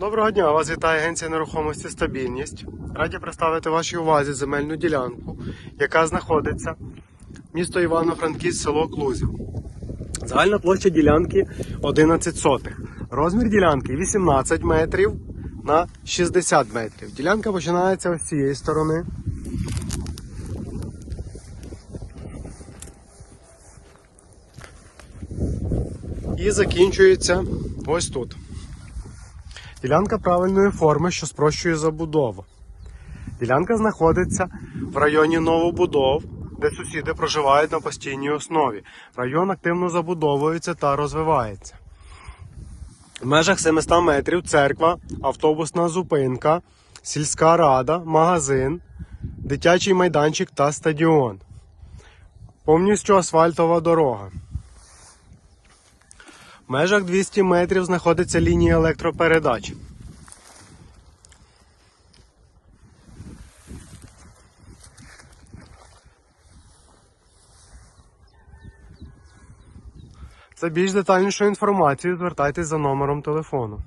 Доброго дня, вас вітає агенція нерухомості Стабільність. Раді представити вашій увазі земельну ділянку, яка знаходиться місто Івано-Франківськ, село Клузів. Загальна площа ділянки 11 сотих. Розмір ділянки 18 метрів на 60 метрів. Ділянка починається ось з цієї сторони. І закінчується ось тут. Ділянка правильної форми, що спрощує забудову. Ділянка знаходиться в районі новобудов, де сусіди проживають на постійній основі. Район активно забудовується та розвивається. В межах 700 метрів церква, автобусна зупинка, сільська рада, магазин, дитячий майданчик та стадіон. Повністю асфальтова дорога. В межах 200 метрів знаходиться лінія електропередач. За більш детальнішою інформацією звертайтесь за номером телефону.